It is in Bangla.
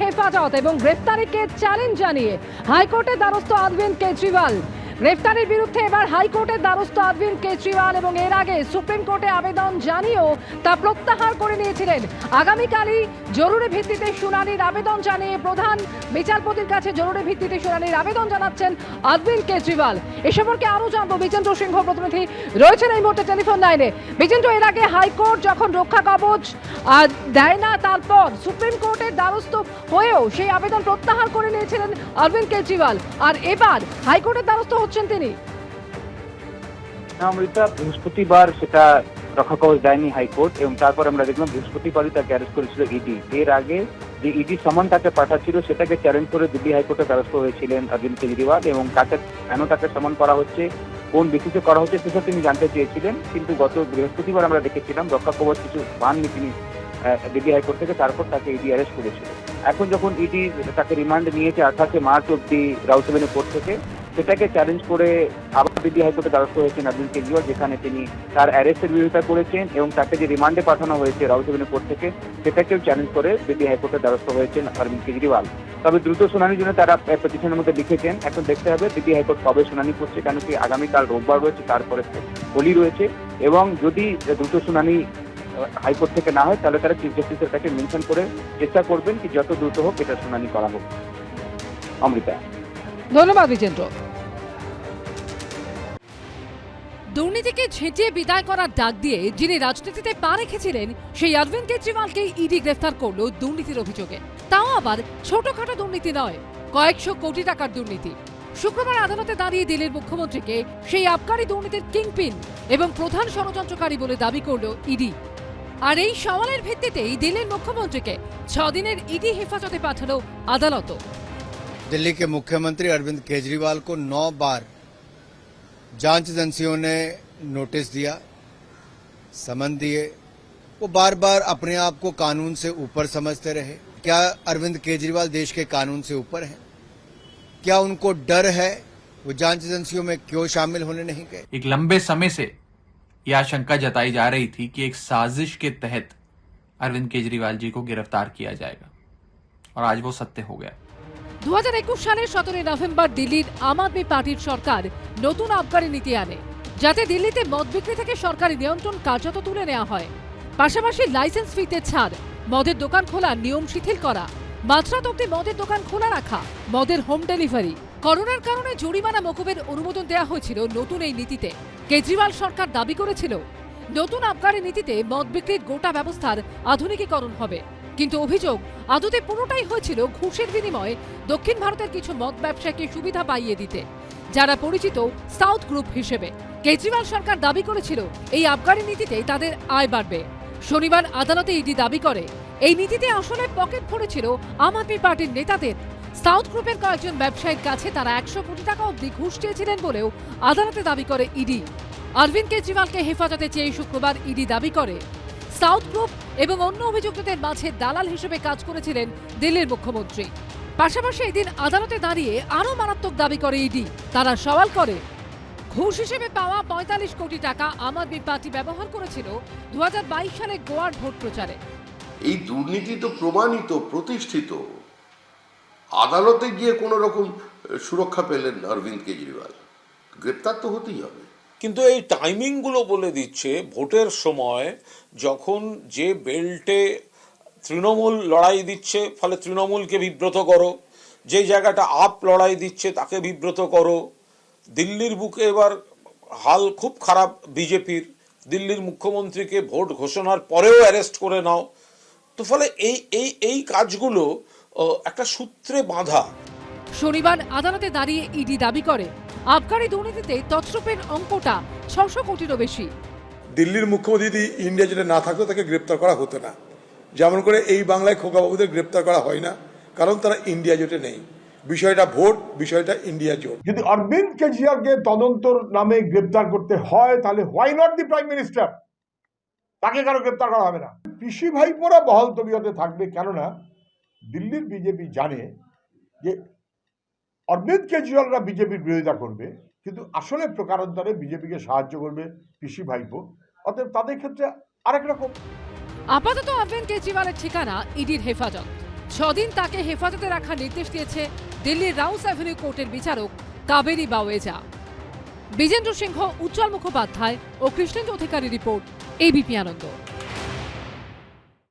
হেফাজত এবং গ্রেপ্তারিকে চ্যালেঞ্জ জানিয়ে হাইকোর্টে দ্বারস্থ অরবিন্দ কেজরিওয়াল। গ্রেফতারির বিরুদ্ধে এবার হাইকোর্টের দ্বারস্থ অরবিন্দ কেজরিওয়াল এবং এর আগে সুপ্রিম কোর্টে আবেদন জানিয়েও তা প্রত্যাহার করে নিয়েছিলেন। আগামীকালই জরুরি ভিত্তিতে শুনানির আবেদন জানিয়ে প্রধান বিচারপতির কাছে জরুরি ভিত্তিতে শুনানির আবেদন জানাচ্ছেন অরবিন্দ কেজরিওয়াল। এ সম্পর্কে আরও জানব বিজেন্দ্র সিংহ প্রতিনিধি রয়েছেন এই মুহূর্তে টেলিফোন লাইনে। বিজেন্দ্র, এর আগে হাইকোর্ট যখন রক্ষা কবচ দেয় না, তারপর সুপ্রিম কোর্টের দ্বারস্থ হয়েও সেই আবেদন প্রত্যাহার করে নিয়েছিলেন অরবিন্দ কেজরিওয়াল। আর এবার হাইকোর্টের দ্বারস্থ হচ্ছেন বৃহস্পতিবার সেটা রক্ষা কবচ দেয়নি হাইকোর্ট এবং তারপর আমরা দেখলাম বৃহস্পতিবারই তাকে অ্যারেস্ট করেছিল ইডি এর আগে যে ইডি সামান তাকে পাঠাচ্ছিল, সেটাকে চ্যালেঞ্জ করে দিল্লি হাইকোর্টে দ্বারস্থ হয়েছিলেন অরবিন্দ কেজরিওয়াল এবং তাকে, কেন তাকে সামান করা হচ্ছে, কোন বেসিসে করা হচ্ছে, সেসব তিনি জানতে চেয়েছিলেন। কিন্তু গত বৃহস্পতিবার আমরা দেখেছিলাম রক্ষা কবচ কিছু পাননি তিনি দিল্লি হাইকোর্ট থেকে, তারপর তাকে ইডি অ্যারেস্ট করেছিল। এখন যখন ইডি তাকে রিমান্ড নিয়েছে আঠাশে মার্চ অব্দি রাউসেভেনের কোর্ট থেকে সেটাকে চ্যালেঞ্জ করে আবার দিল্লি হাইকোর্টে দ্বারস্থ হয়েছেন অরবিন্দ কেজরিওয়াল, যেখানে তিনি তার অ্যারেস্টের বিরোধিতা করেছেন এবং তাকে যে রিমান্ডে পাঠানো হয়েছে রাউসেভেনের কোর্ট থেকে, সেটাকেও চ্যালেঞ্জ করে দিল্লি হাইকোর্টে দ্বারস্থ হয়েছেন অরবিন্দ কেজরিওয়াল। তবে দ্রুত শুনানির জন্য তারা পিটিশনের মধ্যে লিখেছেন, এখন দেখতে হবে দিল্লি হাইকোর্ট কবে শুনানি করছে, কেন কি আগামীকাল রোববার রয়েছে, তারপরে হোলি রয়েছে এবং যদি দ্রুত শুনানি হাইকোর্ট থেকে না হয়, তাহলে তারা চিফ জাস্টিসের কাছে মেনশন করে চেষ্টা করবেন কি যত দ্রুত হোক এটা শুনানি করা হোক। অমৃতা। ধন্যবাদ, বিজেন্দ্র। দুর্নীতিকে ছেঁটিয়ে বিদায় করার ডাক দিয়ে যিনি রাজনীতিতে পা রেখেছিলেন, সেই অরবিন্দ কেজরিওয়ালকে ইডি গ্রেফতার করল দুর্নীতির অভিযোগে। তাও আবার ছোটখাটো দুর্নীতি নয়, কয়েকশো কোটি টাকার দুর্নীতি। শুক্রবার আদালতে দাঁড়িয়ে দিল্লির মুখ্যমন্ত্রীকে সেই আবকারী দুর্নীতির কিংপিন এবং প্রধান ষড়যন্ত্রকারী বলে দাবি করল ইডি। আর এই সওয়ালের ভিত্তিতেই দিল্লির মুখ্যমন্ত্রীকে ছদিনের ইডি হেফাজতে পাঠালো আদালতও दिल्ली के मुख्यमंत्री अरविंद केजरीवाल को नौ बार जाँच एजेंसियों ने नोटिस दिया, समन दिए। वो बार बार अपने आप को कानून से ऊपर समझते रहे। क्या अरविंद केजरीवाल देश के कानून से ऊपर हैं? क्या उनको डर है? वो जाँच एजेंसियों में क्यों शामिल होने नहीं गए? एक लंबे समय से यह आशंका जताई जा रही थी कि एक साजिश के तहत अरविंद केजरीवाल जी को गिरफ़्तार किया जाएगा। और आज वो सत्य हो गया। দু হাজার একুশ সালের সতেরোই নভেম্বর দিল্লির আম আদমি পার্টির সরকার নতুন আবগারি নীতি আনে, যাতে দিল্লিতে মদ বিক্রি থেকে সরকারি নিয়ন্ত্রণ কার্যত তুলে নেওয়া হয়। পাশাপাশি লাইসেন্স ফিতে ছাড়, মদের দোকান খোলার নিয়ম শিথিল করা, মাঝরাত অব্দি মদের দোকান খোলা রাখা, মদের হোম ডেলিভারি। করোনার কারণে জরিমানা মকুবের অনুমোদন দেওয়া হয়েছিল নতুন এই নীতিতে। কেজরিওয়াল সরকার দাবি করেছিল, নতুন আবগারি নীতিতে মদ বিক্রির গোটা ব্যবস্থার আধুনিকীকরণ হবে। কিন্তু অভিযোগ, আদতে পুরোটাই হয়েছিল ঘুষের বিনিময়ে দক্ষিণ ভারতের কিছু মদ ব্যবসায়ীকে সুবিধা পাইয়ে দিতে। যারা পরিচিত, সাউথ গ্রুপ হিসেবে। কেজরিওয়াল সরকার দাবি করেছিল, এই আবগারি নীতিতে তাদের আয় বাড়বে। শনিবার আদালতে ইডি দাবি করে, এই নীতিতে আসলে পকেট ভরেছিল আম আদমি পার্টির নেতাদের। সাউথ গ্রুপের কয়েকজন ব্যবসায়ীর কাছে তারা একশো কোটি টাকা অবধি ঘুষ চেয়েছিলেন বলেও আদালতে দাবি করে ইডি। অরবিন্দ কেজরিওয়ালকে হেফাজতে চেয়ে শুক্রবার ইডি দাবি করে সাউথ গ্রুপ এবং অন্য অভিযুক্তদের মাঝে দালাল হিসেবে কাজ করেছিলেন দিল্লির মুখ্যমন্ত্রী। পাশাপাশি এদিন আদালতে দাঁড়িয়ে আরও মারাত্মক দাবি করে ইডি। তারা সওয়াল করে, ঘুষ হিসেবে পাওয়া পঁয়তাল্লিশ কোটি টাকা আম আদমি পার্টি ব্যবহার করেছিল দু সালে গোয়ার ভোট প্রচারে। এই দুর্নীতি তো প্রমাণিত, প্রতিষ্ঠিত। আদালতে গিয়ে কোনো রকম সুরক্ষা পেলেন অরবিন্দ কেজরিওয়াল। গ্রেপ্তার তো হতেই হবে। কিন্তু এই টাইমিংগুলো বলে দিচ্ছে, ভোটের সময় যখন যে বেল্টে তৃণমূল লড়াই দিচ্ছে, ফলে তৃণমূলকে বিব্রত করো। যে জায়গাটা আপ লড়াই দিচ্ছে, তাকে বিব্রত করো। দিল্লির বুকে এবার হাল খুব খারাপ বিজেপির। দিল্লির মুখ্যমন্ত্রীকে ভোট ঘোষণার পরেও অ্যারেস্ট করে নাও। তো ফলে এই এই এই কাজগুলো একটা সূত্রে বাঁধা। শনিবার আদালতে দাঁড়িয়ে ইডি দাবি করে আবগারি দুর্নীতিতে তছরূপের অঙ্কটা ছশো কোটিরও বেশি। দিল্লির মুখ্যমন্ত্রী যদি ইন্ডিয়া জোটে না থাকতো তাকে গ্রেপ্তার করা হতো না। যেমন করে এই বাংলায় খোকাবাবুদের গ্রেপ্তার করা হয় না কারণ তারা ইন্ডিয়া জোটে নেই। বিষয়টা ভোট বিষয়টা ইন্ডিয়া জোট। যদি অরবিন্দ কেজরিওয়ালকে তদন্তর নামে গ্রেপ্তার করতে হয় তাহলে why not the prime minister তাকে কারও গ্রেপ্তার করা হবে না। পিসি ভাইপোরা বহাল তবিয়তে থাকবে কেননা দিল্লির বিজেপি জানে যে অরবিন্দ কেজরিওয়ালরা বিজেপির বিরোধিতা করবে, কিন্তু আসলে প্রকারান্তরে বিজেপিকে সাহায্য করবে কৃষি ভাইপো, অতএব তাদের ক্ষেত্রে আরেক রকম। আপাতত অরবিন্দ কেজরিওয়ালের ঠিকানা ইডির হেফাজত। ছদিন তাকে হেফাজতে রাখার নির্দেশ দিয়েছে দিল্লির রাউস অ্যাভিনিউ কোর্টের বিচারক কাবেরী বাওয়েজা। বিজেন্দ্র সিংহ, উজ্জ্বল মুখোপাধ্যায় ও কৃষ্ণেন্দু অধিকারী রিপোর্ট এবিপি আনন্দ।